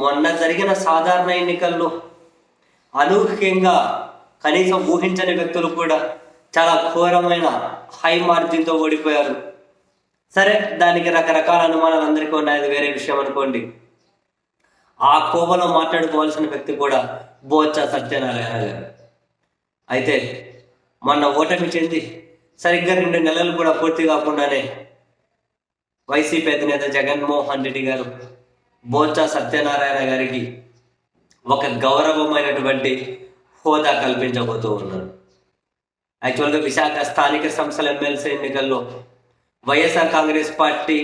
మొన్న జరిగిన సాధారణ ఎన్నికల్లో అనూహ్యంగా కనీసం ఊహించని వ్యక్తులు కూడా చాలా ఘోరమైన హై మార్జిన్తో ఓడిపోయారు. సరే దానికి రకరకాల అనుమానాలు అందరికీ ఉన్నాయి. అది వేరే విషయం అనుకోండి. ఆ కోవలో మాట్లాడుకోవాల్సిన వ్యక్తి కూడా బోచ్చ సత్యనారాయణ గారు. అయితే మొన్న ఓటమి చెంది సరిగ్గా రెండు నెలలు కూడా పూర్తి కాకుండానే వైసీపీ అధినేత జగన్మోహన్ రెడ్డి గారు బోచా సత్యనారాయణ గారికి ఒక గౌరవమైనటువంటి హోదా కల్పించబోతూ ఉన్నారు యాక్చువల్గా విశాఖ స్థానిక సంస్థల ఎమ్మెల్సీ ఎన్నికల్లో వైఎస్ఆర్ కాంగ్రెస్ పార్టీ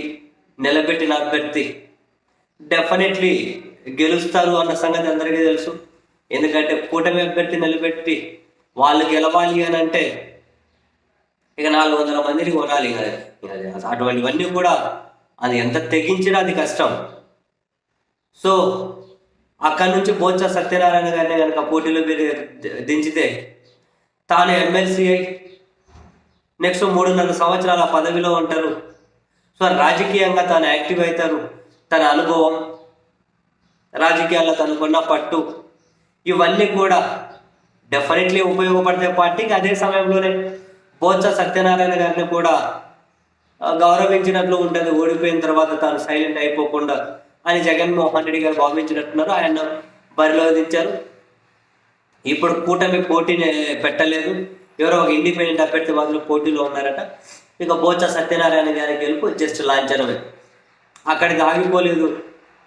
నిలబెట్టిన అభ్యర్థి డెఫినెట్లీ గెలుస్తారు అన్న సంగతి అందరికీ తెలుసు. ఎందుకంటే కూటమి అభ్యర్థి నిలబెట్టి వాళ్ళు గెలవాలి అని అంటే ఇక నాలుగు వందల మందిని కొనాలి అటువంటివన్నీ కూడా అది ఎంత తెగించినా అది కష్టం. సో అక్కడి నుంచి బోత్స సత్యనారాయణ గారిని కనుక పోటీలో దించితే తాను ఎమ్మెల్సీ అయి నెక్స్ట్ మూడున్నర సంవత్సరాల పదవిలో ఉంటారు. సో రాజకీయంగా తాను యాక్టివ్ అవుతారు. తన అనుభవం రాజకీయాల్లో తనకున్న పట్టు ఇవన్నీ కూడా డెఫినెట్లీ ఉపయోగపడతాయి పార్టీకి అదే సమయంలోనే బోత్స సత్యనారాయణ గారిని కూడా గౌరవించినట్లు ఉంటుంది. ఓడిపోయిన తర్వాత తాను సైలెంట్ అయిపోకుండా అని జగన్మోహన్ రెడ్డి గారు భావించినట్టున్నారు ఆయన బరిలో దించారు. ఇప్పుడు కూటమి పోటీని పెట్టలేదు. ఎవరో ఒక ఇండిపెండెంట్ అభ్యర్థి మాత్రం పోటీలో ఉన్నారట. ఇక బోత్స సత్యనారాయణ గారి గెలుపు జస్ట్ లాంఛనమే. అక్కడికి ఆగిపోలేదు.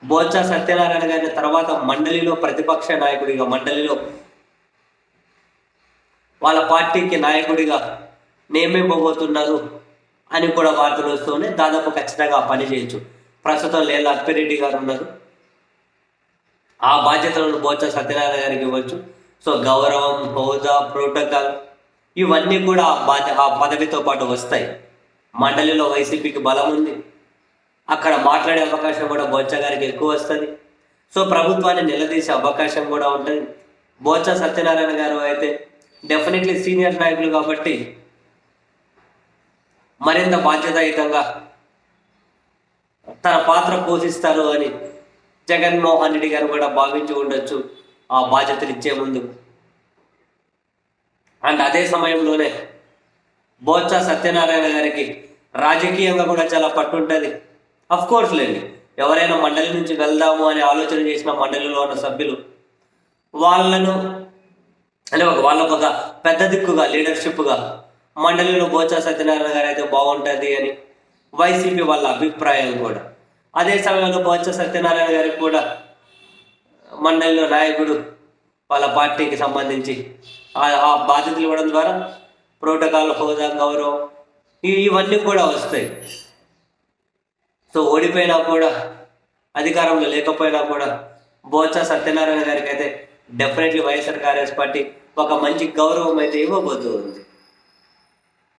బోత్స సత్యనారాయణ గారి తర్వాత మండలిలో ప్రతిపక్ష నాయకుడిగా మండలిలో వాళ్ళ పార్టీకి నాయకుడిగా నియమింపబోతున్నారు అని కూడా వార్తలు వస్తూనే దాదాపు ఖచ్చితంగా పని చేయొచ్చు. ప్రస్తుతం లేళ్ళ అప్పిరెడ్డి గారు ఉన్నారు. ఆ బాధ్యతలను బోత్స సత్యనారాయణ గారికి ఇవ్వచ్చు. సో గౌరవం హోదా ప్రోటోకాల్ ఇవన్నీ కూడా ఆ బాధ్య ఆ పదవితో పాటు వస్తాయి. మండలిలో వైసీపీకి బలం ఉంది. అక్కడ మాట్లాడే అవకాశం కూడా బొత్స గారికి ఎక్కువ వస్తుంది. సో ప్రభుత్వాన్ని నిలదీసే అవకాశం కూడా ఉంటుంది. బోత్స సత్యనారాయణ గారు అయితే డెఫినెట్లీ సీనియర్ నాయకులు కాబట్టి మరింత బాధ్యతాయుతంగా తన పాత్ర పోషిస్తారు అని జగన్మోహన్ రెడ్డి గారు కూడా భావించి ఉండొచ్చు ఆ బాధ్యతలు ఇచ్చే ముందు. అండ్ అదే సమయంలోనే బోత్స సత్యనారాయణ గారికి రాజకీయంగా కూడా చాలా పట్టు ఉంటుంది. అఫ్ కోర్స్ లేండి. ఎవరైనా మండలి నుంచి వెళ్దాము అని ఆలోచన చేసిన మండలిలో ఉన్న సభ్యులు వాళ్ళను అంటే ఒక వాళ్ళకు ఒక పెద్ద దిక్కుగా లీడర్షిప్గా మండలిలో బోత్స సత్యనారాయణ గారు అయితే బాగుంటుంది అని వైసీపీ వాళ్ళ అభిప్రాయాలు కూడా. అదే సమయంలో బొత్స సత్యనారాయణ గారికి కూడా మండలిలో నాయకుడు వాళ్ళ పార్టీకి సంబంధించి ఆ- బాధ్యతలు ఇవ్వడం ద్వారా ప్రోటోకాల్ హోదా గౌరవం ఇవన్నీ కూడా వస్తాయి. సో ఓడిపోయినా కూడా అధికారంలో లేకపోయినా కూడా బోత్స సత్యనారాయణ గారికి అయితే డెఫినెట్లీ వైఎస్ఆర్ కాంగ్రెస్ పార్టీ ఒక మంచి గౌరవం అయితే ఇవ్వబోతుంది.